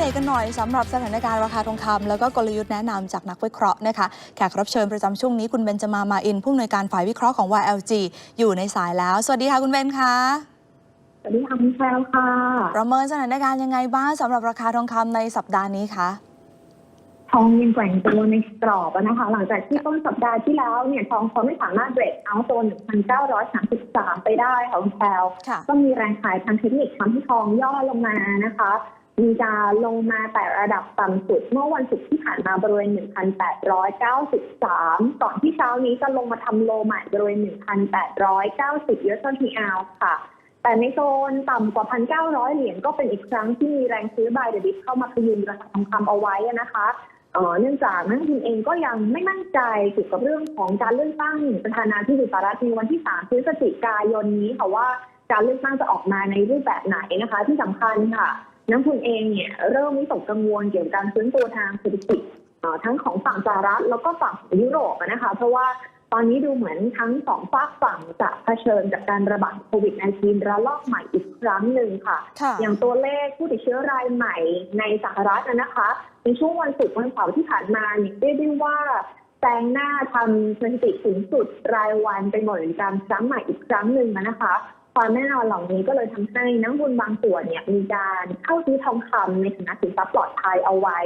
เดตกันหน่อยสำหรับสถานการณ์ราคาทองคำแล้วก็กลยุทธ์แนะนำจากนักวิเคราะห์นะคะแขกรับเชิญประจำช่วงนี้คุณเบนจมามาอินผู้อำนวยการฝ่ายวิเคราะห์ของ YLG อยู่ในสายแล้ว สวัสดีค่ะคุณเบนคะสวัสดีค่ะคุณแพรวค่ะ ประเมินสถานการณ์ยังไงบ้างสำหรับราคาทองคำในสัปดาห์นี้คะทองยังแกว่งตัวในกรอบอะนะคะ หลังจากที่ต้นสัปดาห์ที่แล้วเนี่ยทองเขาไม่สามารถเบรกเอาท์ตัว1,933 ไปได้ค่ะคุณแพรวค่ะก็มีแรงขายทางเทคนิคทำให้ทองย่อลงมานะคะ มีการลงมาแต่ระดับต่ำสุด เมื่อวันศุกร์ที่ผ่านมาบริเวณ 1,893 ก่อนที่เช้านี้จะลงมาทำโลใหม่บริเวณ 1,890 US d r ค่ะ แต่ในโซนต่ำกว่า 1,900 เหรียญก็เป็นอีกครั้งที่มีแรงซื้อบายเดบิตเข้ามาพยุงราคาทองคำเอาไว้นะคะเนื่องจากนักลงทุนเองก็ยังไม่มั่นใจเกี่ยวกับเรื่องของการเลือกตั้งประธานาธิบดีสหรัฐในวันที่ 3 พฤศจิกายนนี้ค่ะว่าการเลือกตั้งจะออกมาในรูปแบบไหนนะคะ ที่สำคัญค่ะ นักลงทุนเองเนี่ยเริ่มวิตกกังวลเกี่ยวกับการฟื้นตัวทางเศรษฐกิจเอ่อทั้งของฝั่งสหรัฐแล้วก็ฝั่งยุโรปอะนะคะ เพราะว่าตอนนี้ดูเหมือนทั้งสองฝากฝั่งจะเผชิญกับการระบาดโควิด -19 ระลอกใหม่อีกครั้งหนึ่งค่ะค่ะอย่างตัวเลขผู้ติดเชื้อรายใหม่ในสหรัฐนะนะคะ ในช่วงวันศุกร์วันเสาร์ที่ผ่านมาเนี่ยเรียกได้ว่าแซงหน้าทำสถิติสูงสุดรายวันเป็นหมดการครั้งใหม่อีกครั้งหนึ่งนะคะ ความแน่นอนเหล่านี้ก็เลยทำให้นักลงทุนบางส่วนเนี่ยมีการเข้าซื้อทองคำในฐานะสินทรัพย์ปลอดภัยเอาไว้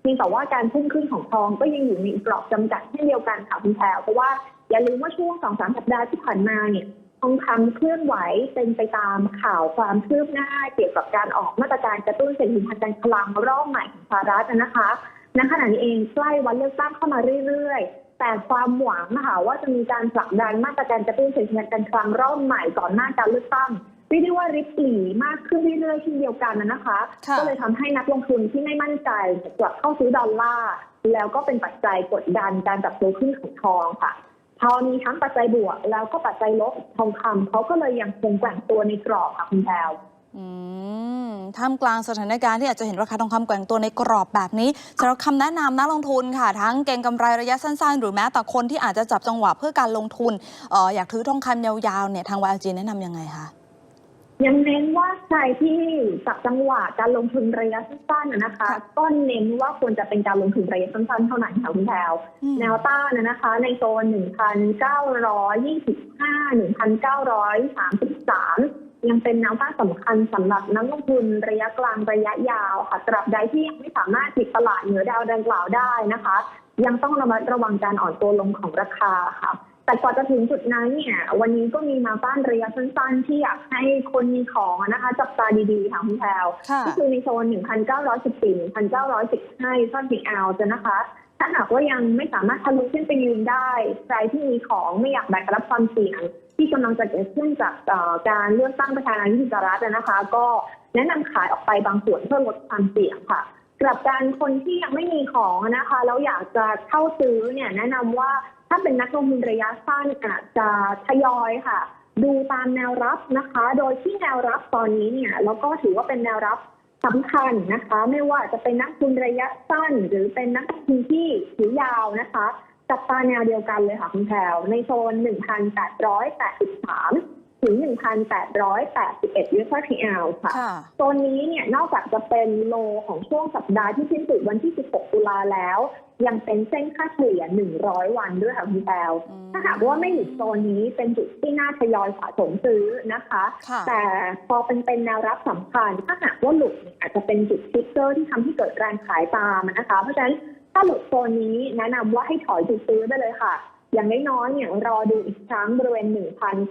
เพียงแต่ว่าการพุ่งขึ้นของทองก็ยังอยู่ในกรอบจำกัดเช่นเดียวกันค่ะคุณแพรเพราะว่าอย่าลืมว่าช่วงสองสามสัปดาห์ที่ผ่านมาเนี่ยทองคำเคลื่อนไหวเป็นไปตามข่าวความคืบหน้า เกี่ยวกับการออกมาตรการกระตุ้นเศรษฐกิจทางการคลังรอบใหม่ของสหรัฐนะคะณขณะนี้เองใกล้วันเลือกตั้งเข้ามาเรื่อย แต่ความหวังนะคะว่าจะมีการผลักดันมาตรการกระตุ้นเศรษฐกิจทางการคลังรอบใหม่ก่อนหน้าการเลือกตั้งเรียกได้ว่าริบหรี่มากขึ้นเรื่อยๆเช่นเดียวกันนะคะค่ะก็เลยทำให้นักลงทุนที่ไม่มั่นใจกลับเข้าซื้อดอลลาร์แล้วก็เป็นปัจจัยกดดันการปรับตัวขึ้นของทองค่ะพอมีทั้งปัจจัยบวกแล้วก็ปัจจัยลบทองคำเขาก็เลยยังคงแกว่งตัวในกรอบค่ะคุณแพรว อืมท่ามกลางสถานการณ์ที่อาจจะเห็นราคาทองคำแกว่งตัวในกรอบแบบนี้สำหรับคำแนะนำนักลงทุนค่ะ ทั้งเก็งกำไรระยะสั้นๆ หรือแม้แต่คนที่อาจจะจับจังหวะเพื่อการลงทุนเอออยากถือทองคำยาวๆเนี่ยทาง YLG แนะนำยังไงคะ ยังเน้นว่าใครที่จับจังหวะการลงทุนระยะสั้นๆนะนะคะค่ะก็เน้นว่าควรจะเป็นการลงทุนระยะสั้นๆเท่านั้นค่ะคุณแพรวอืม แนวต้านนะนะคะ ในโซน 1,925 1,933 ยังเป็นแนวต้านสำคัญสำหรับนักลงทุนระยะกลางระยะยาวค่ะตราบใดที่ยังไม่สามารถปิดตลาดเหนือดาวดังกล่าวได้นะคะ ยังต้องระมัดระวังการอ่อนตัวลงของราคาค่ะ แต่กว่าจะถึงจุดนั้นเนี่ยวันนี้ก็มีแนวต้านระยะสั้นๆ ที่อยากให้คนมีของอะนะคะ จับตาดีๆค่ะคุณแพรวค่ะก็คือในโซน 1,914 1,915ท่อนพีเอาจะนะคะถ้าหากว่ายังไม่สามารถทะลุขึ้นไปยืนได้ ใครที่มีของไม่อยากแบกรับความเสี่ยง ที่กำลังจะเกิดขึ้นจากการเลือกตั้งประธานาธิบดีสหรัฐนะคะ ก็แนะนำขายออกไปบางส่วนเพื่อลดความเสี่ยงค่ะสำหรับการคนที่ยังไม่มีของนะคะแล้วอยากจะเข้าซื้อเนี่ยแนะนำว่าถ้าเป็นนักลงทุนระยะสั้นอาจจะทยอยค่ะ ดูตามแนวรับนะคะ โดยที่แนวรับตอนนี้เนี่ยแล้วก็ถือว่าเป็นแนวรับสำคัญนะคะ ไม่ว่าจะเป็นนักทุนระยะสั้น หรือเป็นนักทุนที่ถือยาวนะคะ จับตาแนวเดียวกันเลยค่ะคุณแพรวในโซน 1,883 ถึง 1,881 US PL ค่ะค่ะ โซนนี้เนี่ยนอกจากจะเป็นโลของช่วงสัปดาห์ที่สิ้นสุดวันที่ 16 ตุลาแล้ว ยังเป็นเส้นค่าเฉลี่ย 100 วันด้วยค่ะคุณแปวอืมถ้าหากว่าไม่หยุดโซนนี้เป็นจุดที่น่าทยอยสะสมซื้อนะคะค่ะแต่พอเป็นเป็นแนวรับสำคัญถ้าหากว่าหลุดเนี่ยอาจจะเป็นจุดทิกเกอร์ที่ทำให้เกิดแรงขายตามนะคะ เพราะฉะนั้น ถ้าหลุดโซนนี้แนะนำว่าให้ถอยจุดซื้อไปเลยค่ะ อย่างน้อยๆเนี่ยรอดูอีกครั้งบริเวณ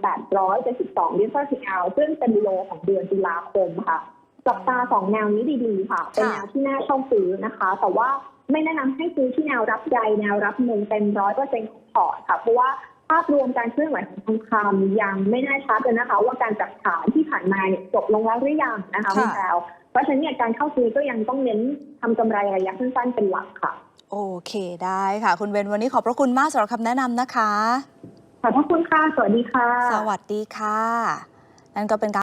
1,872ดิฟเฟอร์ซีอลซึ่งเป็นโลของเดือนตุลาคมค่ะจับตาสองแนวนี้ดีๆ ค่ะ เป็นแนวที่น่าเข้าซื้อนะคะ แต่ว่าไม่แนะนำให้ซื้อที่แนวรับใหญ่แนวรับหนึ่งเต็มร้อยเปอร์เซ็นต์ของพอร์ตค่ะ เพราะว่า ภาพรวมการเคลื่อนไหวของทองคำยังไม่แน่ชัดเลยนะคะ ว่าการจับฐานที่ผ่านมาเนี่ยจบลงแล้วหรือยังนะคะค่ะคุณแพรวเพราะฉะนั้นเนี่ยการเข้าซื้อก็ยังต้องเน้นทำกำไรระยะสั้นๆเป็นหลักค่ะ โอเคได้ค่ะ คุณเบนวันนี้ขอบพระคุณมากสำหรับคำแนะนำนะคะขอบพระคุณค่ะ สวัสดีค่ะ สวัสดีค่ะ นั่นก็เป็นการ